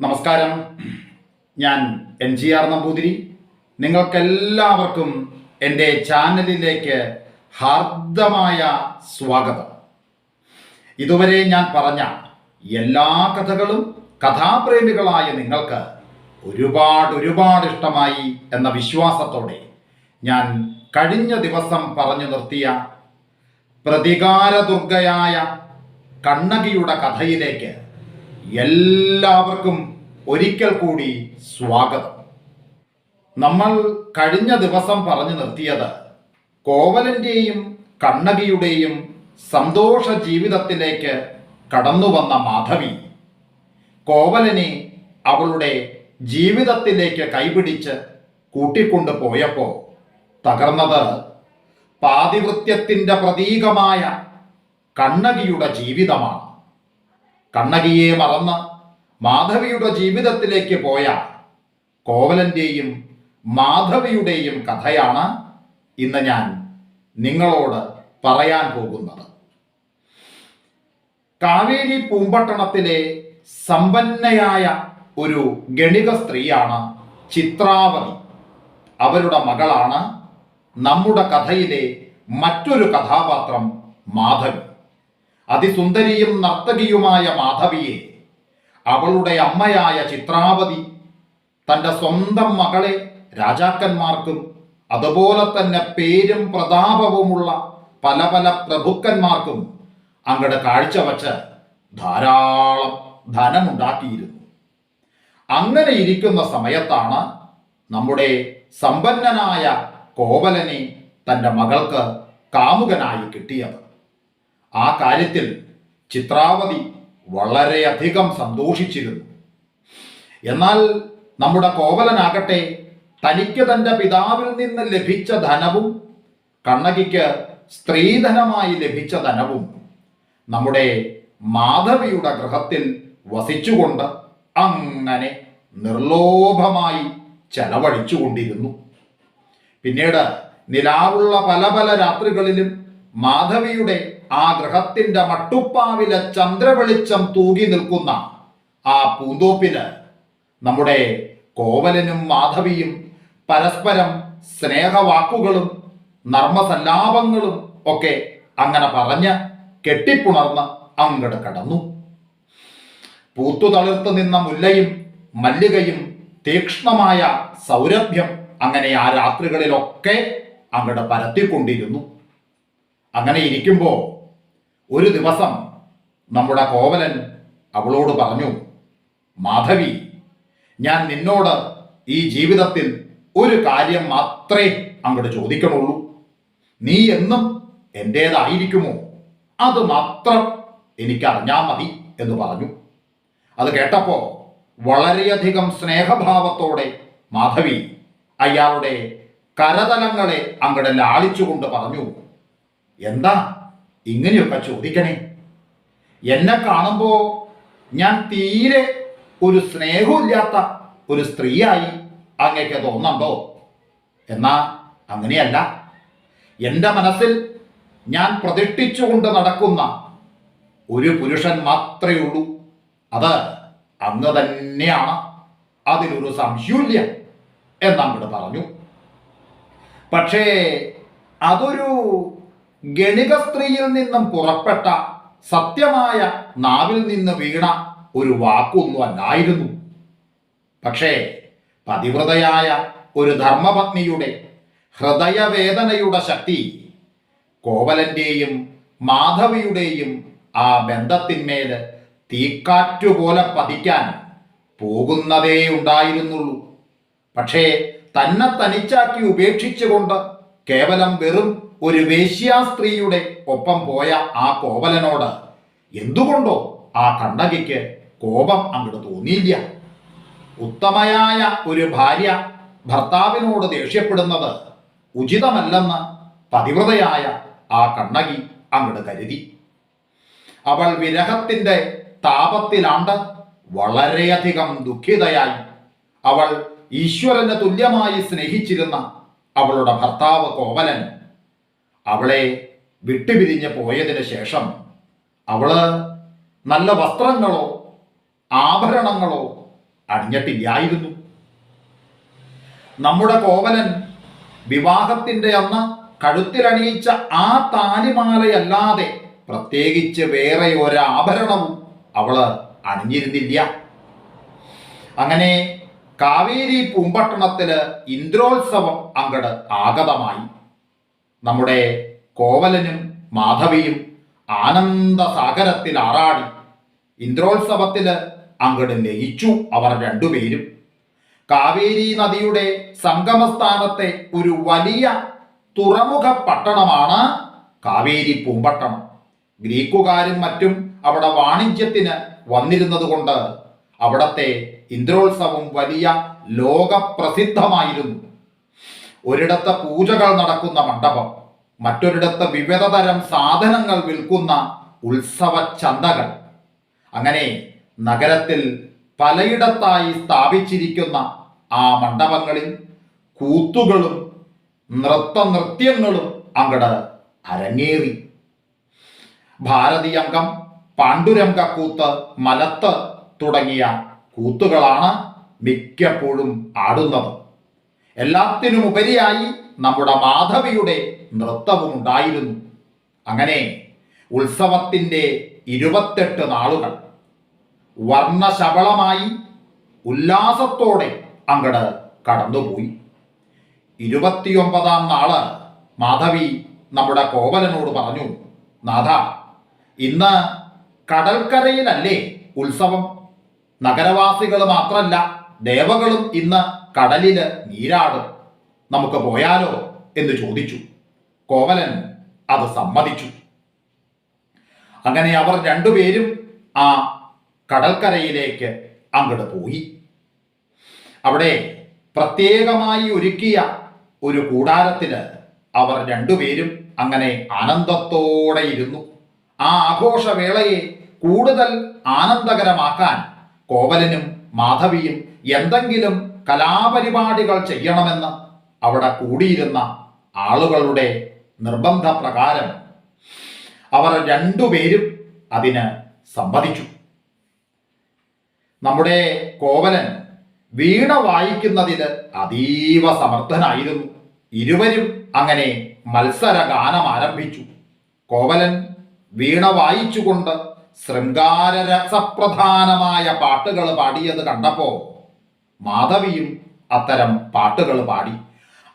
നമസ്കാരം. ഞാൻ N G R Namboothiri. നിങ്ങൾക്കെല്ലാവർക്കും എന്റെ ചാനലിലേക്ക് ഹാർദമായ സ്വാഗതം. ഇതുവരെ ഞാൻ പറഞ്ഞ എല്ലാ കഥകളും കഥാപ്രേമികളായ നിങ്ങൾക്ക് ഒരുപാട് ഒരുപാട് ഇഷ്ടമായി എന്ന വിശ്വാസത്തോടെ ഞാൻ കഴിഞ്ഞ ദിവസം പറഞ്ഞു നിർത്തിയ പ്രതികാരദുർഗയായ കണ്ണകിയുടെ കഥയിലേക്ക് എല്ലാവർക്കും ഒരിക്കൽ കൂടി സ്വാഗതം. നമ്മൾ കഴിഞ്ഞ ദിവസം പറഞ്ഞു നിർത്തിയത് കോവലന്റെയും കണ്ണകിയുടെയും സന്തോഷ ജീവിതത്തിലേക്ക് കടന്നു വന്ന മാധവി. കോവലനെ അവളുടെ ജീവിതത്തിലേക്ക് കൈപിടിച്ച് കൂട്ടിക്കൊണ്ടു പോയപ്പോൾ തകർന്നത് പാതിവൃത്യത്തിന്റെ പ്രതീകമായ കണ്ണകിയുടെ ജീവിതമാണ്. കണ്ണകിയെ മറന്ന് മാധവിയുടെ ജീവിതത്തിലേക്ക് പോയ കോവലന്റെയും മാധവിയുടെയും കഥയാണ് ഇന്ന് ഞാൻ നിങ്ങളോട് പറയാൻ പോകുന്നത്. കാവേരി പൂമ്പട്ടണത്തിലെ സമ്പന്നയായ ഒരു ഗണിക സ്ത്രീയാണ് ചിത്രാവതി. അവരുടെ മകളാണ് നമ്മുടെ കഥയിലെ മറ്റൊരു കഥാപാത്രം മാധവി. അതിസുന്ദരിയും നർത്തകിയുമായ മാധവിയെ അവളുടെ അമ്മയായ ചിത്രാവതി തന്റെ സ്വന്തം മകളെ രാജാക്കന്മാർക്കും അതുപോലെ തന്നെ പേരും പ്രതാപവുമുള്ള പല പല പ്രഭുക്കന്മാർക്കും അങ്ങടെ കാഴ്ചവച്ച് ധാരാളം ധനമുണ്ടാക്കിയിരുന്നു. അങ്ങനെ ഇരിക്കുന്ന സമയത്താണ് നമ്മുടെ സമ്പന്നനായ കോവലനെ തന്റെ മകൾക്ക് കാമുകനായി കിട്ടിയത്. ആ കാര്യത്തിൽ ചിത്രാവതി വളരെയധികം സന്തോഷിച്ചിരുന്നു. എന്നാൽ നമ്മുടെ കോവലനാകട്ടെ തനിക്ക് തന്റെ പിതാവിൽ നിന്ന് ലഭിച്ച ധനവും കണ്ണകിക്ക് സ്ത്രീധനമായി ലഭിച്ച ധനവും നമ്മുടെ മാധവിയുടെ ഗൃഹത്തിൽ വസിച്ചുകൊണ്ട് അങ്ങനെ നിർലോഭമായി ചെലവഴിച്ചുകൊണ്ടിരുന്നു. പിന്നീട് നിലാവുള്ള പല പല രാത്രികളിലും മാധവിയുടെ ആ ഗ്രഹത്തിന്റെ മട്ടുപ്പാവിലെ ചന്ദ്രവെളിച്ചം തൂകി നിൽക്കുന്ന ആ പൂന്തോപ്പിന് നമ്മുടെ കോവലനും മാധവിയും പരസ്പരം സ്നേഹവാക്കുകളും നർമ്മസല്ലാപങ്ങളും ഒക്കെ അങ്ങനെ പറഞ്ഞ് കെട്ടിപ്പുണർന്ന് അങ്ങട് കടന്നു. പൂത്തു തളിർത്ത് നിന്ന മുല്ലയും മല്ലികയും തീക്ഷ്ണമായ സൗരഭ്യം അങ്ങനെ ആ രാത്രികളിലൊക്കെ അങ്ങട് പരത്തിക്കൊണ്ടിരുന്നു. അങ്ങനെ ഇരിക്കുമ്പോൾ ഒരു ദിവസം നമ്മുടെ കോവലൻ അവളോട് പറഞ്ഞു മാധവി ഞാൻ നിന്നോട് ഈ ജീവിതത്തിൽ ഒരു കാര്യം മാത്രമേ അങ്ങോട്ട് ചോദിക്കണുള്ളൂ. നീ എന്നും എന്റേതായിരിക്കുമോ അത് മാത്രം എനിക്കറിഞ്ഞാൽ മതി എന്ന് പറഞ്ഞു. അത് കേട്ടപ്പോൾ വളരെയധികം സ്നേഹഭാവത്തോടെ മാധവി അയാളുടെ കരതലങ്ങളെ അങ്ങടെ ലാളിച്ചുകൊണ്ട് പറഞ്ഞു എന്താ? ഇങ്ങനെയൊക്കെ ചോദിക്കണേ. എന്നെ കാണുമ്പോൾ ഞാൻ തീരെ ഒരു സ്നേഹമില്ലാത്ത ഒരു സ്ത്രീയായി അങ്ങേക്ക് തോന്നുന്നുണ്ടോ? എന്നാ അങ്ങനെയല്ല. എന്റെ മനസ്സിൽ ഞാൻ പ്രതിഷ്ഠിച്ചുകൊണ്ട് നടക്കുന്ന ഒരു പുരുഷൻ മാത്രമേ ഉള്ളൂ. അത് അങ്ങ് തന്നെയാണ്. അതിലൊരു സംശയമില്ല എന്നങ്ങോട് പറഞ്ഞു. പക്ഷേ അതൊരു ഗണിക സ്ത്രീയിൽ നിന്നും പുറപ്പെട്ട സത്യമായ നാവിൽ നിന്ന് വീണ ഒരു വാക്കൊന്നും അല്ലായിരുന്നു പക്ഷേ പതിവ്രതയായ ഒരു ധർമ്മപത്നിയുടെ ഹൃദയവേദനയുടെ ശക്തി കോവലന്റെയും മാധവിയുടെയും ആ ബന്ധത്തിന്മേൽ തീക്കാറ്റുപോലെ പതിക്കാൻ പോകുന്നതേ ഉണ്ടായിരുന്നുള്ളൂ. പക്ഷേ തന്നെ തനിച്ചാക്കി ഉപേക്ഷിച്ചുകൊണ്ട് കേവലം വെറും ഒരു വേശ്യാ സ്ത്രീയുടെ ഒപ്പം പോയ ആ കോവലനോട് എന്തുകൊണ്ടോ ആ കണ്ണകിക്ക് കോപം അങ്ങോട്ട് തോന്നിയില്ല. ഉത്തമയായ ഒരു ഭാര്യ ഭർത്താവിനോട് ദേഷ്യപ്പെടുന്നത് ഉചിതമല്ലെന്ന് പതിവ്രതയായ ആ കണ്ണകി അങ്ങോട്ട് കരുതി. അവൾ വിരഹത്തിന്റെ താപത്തിലാണ്ട് വളരെയധികം ദുഃഖിതയായി. അവൾ ഈശ്വരന് തുല്യമായി സ്നേഹിച്ചിരുന്ന അവളുടെ ഭർത്താവ് കോവലൻ അവളെ വിട്ടുപിരിഞ്ഞ് പോയതിനു ശേഷം അവൾ നല്ല വസ്ത്രങ്ങളോ ആഭരണങ്ങളോ അണിഞ്ഞിട്ടില്ലായിരുന്നു. നമ്മുടെ കോവലൻ വിവാഹത്തിന്റെ അന്ന് കഴുത്തിലണിയിച്ച ആ താലിമാലയല്ലാതെ പ്രത്യേകിച്ച് വേറെ ഒരാഭരണവും അവൾ അണിഞ്ഞിരുന്നില്ല. അങ്ങനെ കാവേരി പൂമ്പട്ടണത്തിൽ ഇന്ദ്രോത്സവം അങ്ങട് ആഗതമായി. നമ്മുടെ കോവലനും മാധവിയും ആനന്ദസാഗരത്തിൽ ആറാടി ഇന്ദ്രോത്സവത്തിൽ അങ്ങട് ലയിച്ചു അവർ രണ്ടുപേരും. കാവേരി നദിയുടെ സംഗമസ്ഥാനത്തെ ഒരു വലിയ തുറമുഖ പട്ടണമാണ് കാവേരി പൂമ്പട്ടണം. ഗ്രീക്കുകാരും മറ്റും അവിടെ വാണിജ്യത്തിന് വന്നിരുന്നത് കൊണ്ട് അവിടത്തെ ഇന്ദ്രോത്സവം വലിയ ലോകപ്രസിദ്ധമായിരുന്നു. ഒരിടത്ത് പൂജകൾ നടക്കുന്ന മണ്ഡപം മറ്റൊരിടത്ത് വിവിധ തരം സാധനങ്ങൾ വിൽക്കുന്ന ഉത്സവ ചന്തകൾ. അങ്ങനെ നഗരത്തിൽ പലയിടത്തായി സ്ഥാപിച്ചിരിക്കുന്ന ആ മണ്ഡപങ്ങളിൽ കൂത്തുകളും നൃത്തനൃത്യങ്ങളും അങ്ങട് അരങ്ങേറി. ഭാരതീയംഗം പാണ്ഡുരംഗക്കൂത്ത് മലത്ത് തുടങ്ങിയ കൂത്തുകളാണ് മിക്കപ്പോഴും ആടുന്നത്. എല്ലാത്തിനും ഉപരിയായി നമ്മുടെ മാധവിയുടെ നൃത്തവും ഉണ്ടായിരുന്നു അങ്ങനെ ഉത്സവത്തിന്റെ ഇരുപത്തെട്ട് നാളുകൾ വർണശബളമായി ഉല്ലാസത്തോടെ അങ്ങട് കടന്നുപോയി. ഇരുപത്തിയൊമ്പതാം നാൾ മാധവി നമ്മുടെ കോവലനോട് പറഞ്ഞു നാഥ ഇന്ന് കടൽക്കരയിലല്ലേ ഉത്സവം? നഗരവാസികൾ മാത്രമല്ല ദേവകളും ഇന്ന് കടലിൽ നീരാടും. നമുക്ക് പോയാലോ എന്ന് ചോദിച്ചു. കോവലൻ അത് സമ്മതിച്ചു. അങ്ങനെ അവർ രണ്ടുപേരും ആ കടൽക്കരയിലേക്ക് അങ്ങോട്ട് പോയി. അവിടെ പ്രത്യേകമായി ഒരുക്കിയ ഒരു കൂടാരത്തിന് അവർ രണ്ടുപേരും അങ്ങനെ ആനന്ദത്തോടെ ഇരുന്നു. ആ ആഘോഷവേളയെ കൂടുതൽ ആനന്ദകരമാക്കാൻ കോവലനും മാധവിയും എന്തെങ്കിലും കലാപരിപാടികൾ ചെയ്യണമെന്ന് അവിടെ കൂടിയിരുന്ന ആളുകളുടെ നിർബന്ധപ്രകാരം അവർ രണ്ടുപേരും അതിന് സമ്മതിച്ചു. നമ്മുടെ കോവലൻ വീണ വായിക്കുന്നതിൽ അതീവ സമർത്ഥനായിരുന്നു. ഇരുവരും അങ്ങനെ മത്സര ഗാനം ആരംഭിച്ചു. കോവലൻ വീണ വായിച്ചുകൊണ്ട് ശൃംഗാരരസപ്രധാനമായ പാട്ടുകൾ പാടിയത് കണ്ടപ്പോ മാധവിയും അത്തരം പാട്ടുകൾ പാടി.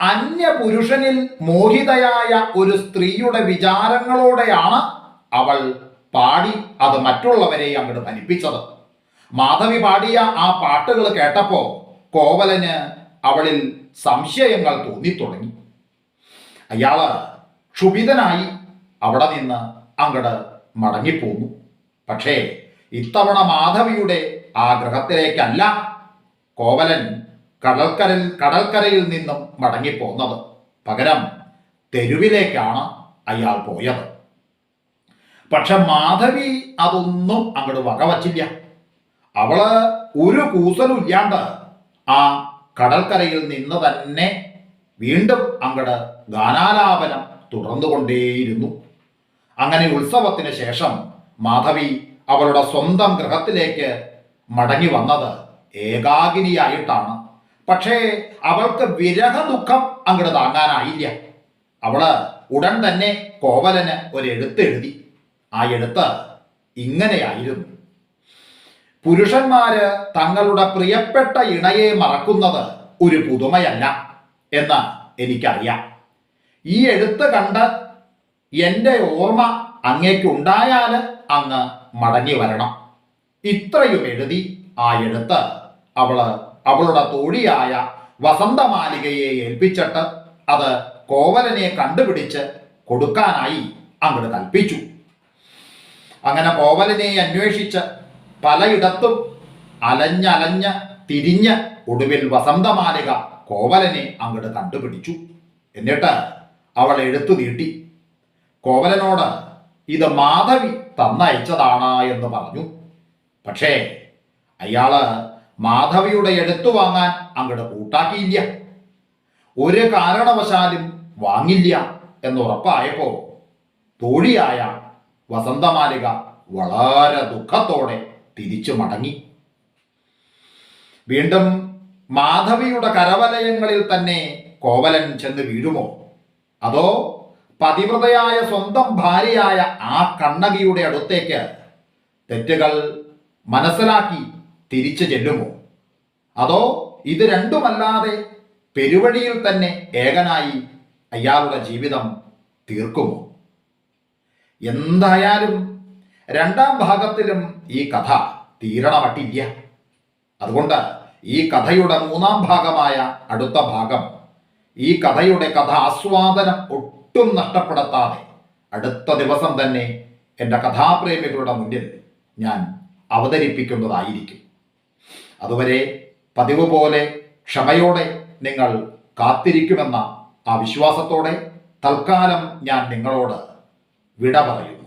അന്യപുരുഷനിൽ മോഹിതയായ ഒരു സ്ത്രീയുടെ വിചാരങ്ങളോടെയാണ് അവൾ പാടി അത് മറ്റുള്ളവരെ അങ്ങോട്ട് ഫലിപ്പിച്ചത് മാധവി പാടിയ ആ പാട്ടുകൾ കേട്ടപ്പോ കോവലന് അവളിൽ സംശയങ്ങൾ തോന്നിത്തുടങ്ങി. അയാൾ ക്ഷുഭിതനായി അവിടെ നിന്ന് അങ്ങട് മടങ്ങിപ്പോന്നു. പക്ഷേ ഇത്തവണ മാധവിയുടെ ആ ഗ്രഹത്തിലേക്കല്ല കോവലൻ കടൽക്കരൽ കടൽക്കരയിൽ നിന്നും മടങ്ങിപ്പോന്നത്. പകരം തെരുവിലേക്കാണ് അയാൾ പോയത്. പക്ഷെ മാധവി അതൊന്നും അങ്ങോട്ട് വകവച്ചില്ല. അവൾ ഒരു കൂസലും ഇല്ലാണ്ട് ആ കടൽക്കരയിൽ നിന്ന് തന്നെ വീണ്ടും അങ്ങട് ഗാനാലാപനം തുടർന്നുകൊണ്ടേയിരുന്നു. അങ്ങനെ ഉത്സവത്തിന് ശേഷം മാധവി അവളുടെ സ്വന്തം ഗൃഹത്തിലേക്ക് മടങ്ങി വന്നത് ഏകാകിനിയായിട്ടാണ് പക്ഷേ അവൾക്ക് വിരഹ ദുഃഖം അങ്ങോട്ട് താങ്ങാനായില്ല. അവൾ ഉടൻ തന്നെ കോവലന് ഒരു എഴുത്ത് എഴുതി. ആ എഴുത്ത് ഇങ്ങനെയായിരുന്നു. പുരുഷന്മാര് തങ്ങളുടെ പ്രിയപ്പെട്ട ഇണയെ മറക്കുന്നത് ഒരു പുതുമയല്ല എന്ന് എനിക്കറിയാം. ഈ എഴുത്ത് കണ്ട് എന്റെ ഓർമ്മ അങ്ങേക്കുണ്ടായാൽ അങ്ങ് മടങ്ങി വരണം. ഇത്രയും എഴുതി ആ എഴുത്ത് അവൾ അവളുടെ തോഴിയായ വസന്തമാലികയെ ഏൽപ്പിച്ചിട്ട് അത് കോവലനെ കണ്ടുപിടിച്ച് കൊടുക്കാനായി അങ്ങോട്ട് കൽപ്പിച്ചു. അങ്ങനെ കോവലനെ അന്വേഷിച്ച് പലയിടത്തും അലഞ്ഞലഞ്ഞ് തിരിഞ്ഞ് ഒടുവിൽ വസന്തമാലിക കോവലനെ അങ്ങോട്ട് കണ്ടുപിടിച്ചു. എന്നിട്ട് അവൾ എഴുത്തു നീട്ടി. കോവലനോട് ഇത് മാധവി തന്നയച്ചതാണ് എന്ന് പറഞ്ഞു. പക്ഷേ അയാൾ മാധവിയുടെ എടുത്തു വാങ്ങാൻ അങ്ങോട്ട് കൂട്ടാക്കിയില്ല. ഒരു കാരണവശാലും വാങ്ങില്ല എന്ന് ഉറപ്പായപ്പോ തോഴിയായ വസന്തമാലിക വളരെ ദുഃഖത്തോടെ തിരിച്ചു മടങ്ങി. വീണ്ടും മാധവിയുടെ കരവലയങ്ങളിൽ തന്നെ കോവലൻ ചെന്ന് വീഴുമോ? അതോ പതിവ്രതയായ സ്വന്തം ഭാര്യയായ ആ കണ്ണകിയുടെ അടുത്തേക്ക് തെറ്റുകൾ മനസ്സിലാക്കി തിരിച്ചു ചെല്ലുമോ? അതോ ഇത് രണ്ടുമല്ലാതെ പെരുവഴിയിൽ തന്നെ ഏകനായി അയാളുടെ ജീവിതം തീർക്കുമോ? എന്തായാലും രണ്ടാം ഭാഗത്തിലും ഈ കഥ തീരണമട്ടില്ല. അതുകൊണ്ട് ഈ കഥയുടെ മൂന്നാം ഭാഗമായ അടുത്ത ഭാഗം ഈ കഥയുടെ കഥ ആസ്വാദനം ഒട്ടും നഷ്ടപ്പെടുത്താതെ അടുത്ത ദിവസം തന്നെ എന്റെ കഥാപ്രേമികളുടെ മുന്നിൽ ഞാൻ അവതരിപ്പിക്കുന്നതായിരിക്കും. അതുവരെ പതിവ് പോലെ ക്ഷമയോടെ നിങ്ങൾ കാത്തിരിക്കുമെന്ന ആ വിശ്വാസത്തോടെ തൽക്കാലം ഞാൻ നിങ്ങളോട് വിട പറയും.